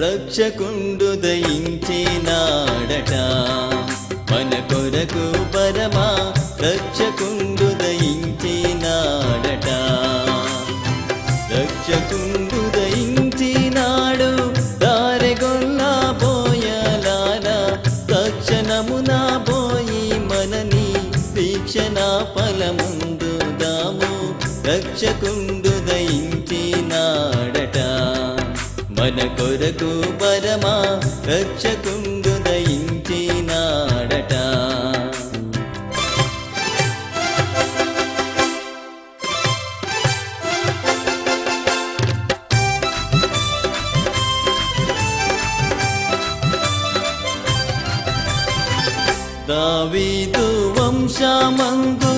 రక్షకుండు దయించినాడట. మన కొరకు పరమా రక్షకుండు దయించినాడట. రక్షకుండు దయించినాడు దారెగొల్లా పోయలారా తక్షణమున పోయి మనని దీక్షణ ఫలముందు దాము రక్షకుండు మన కొరకు పరమా రక్షకుండు దయించినాడట. దావీదు వంశమందు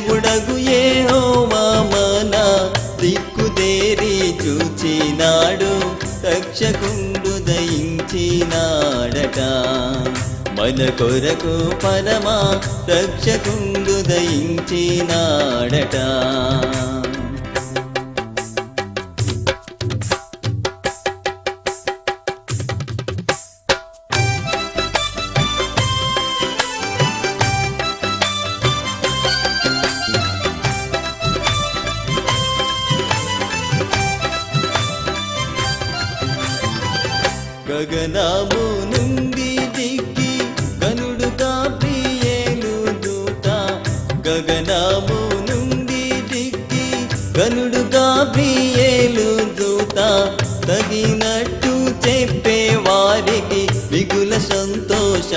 దేవుడగు ఏహోవా మామన దిక్కుదేరి చూచినాడు రక్షకుండు దయించినాడట. మన కొరకు పరమా రక్షకుండు దయించినాడట. గగనము నుండి దిగి గనుడుగా ప్రియేలు దూత. గగనము నుండి దిగి గనుడుగా ప్రియేలు దూత. తగినట్టు చెప్పే వారికి మిగుల సంతోష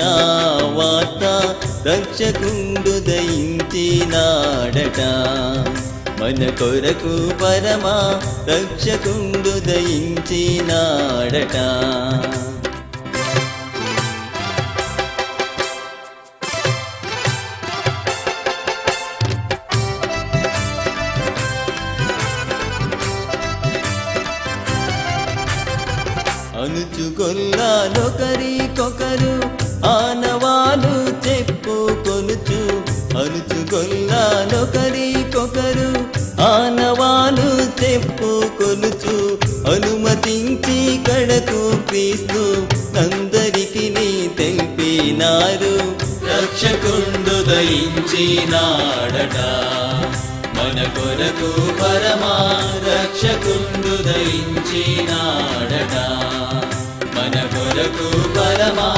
వార్త. రక్షకుండు దయించినాడట. మన కొరకు పరమా రక్షకుండు దయించినాడట. అనుచుగొల్లాలొకరికొకరు ఆనవాలు చెప్పుకొనుచు అనుచుగొల్లాలొకరికొకరు ఆనవాలు చెప్పుకొనుచు అనుమతించి కడకు క్రీస్తు అందరికి తెలిపినారు. రక్షకుండు దయించినాడట. మన కొరకు పరమా రక్షకుండు దయించినాడట. మన కొరకు పరమా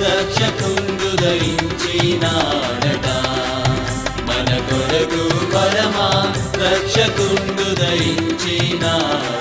రక్షకుండు దయించినాడట మన కొరకు పరమా రక్షకుండు దయించినాడట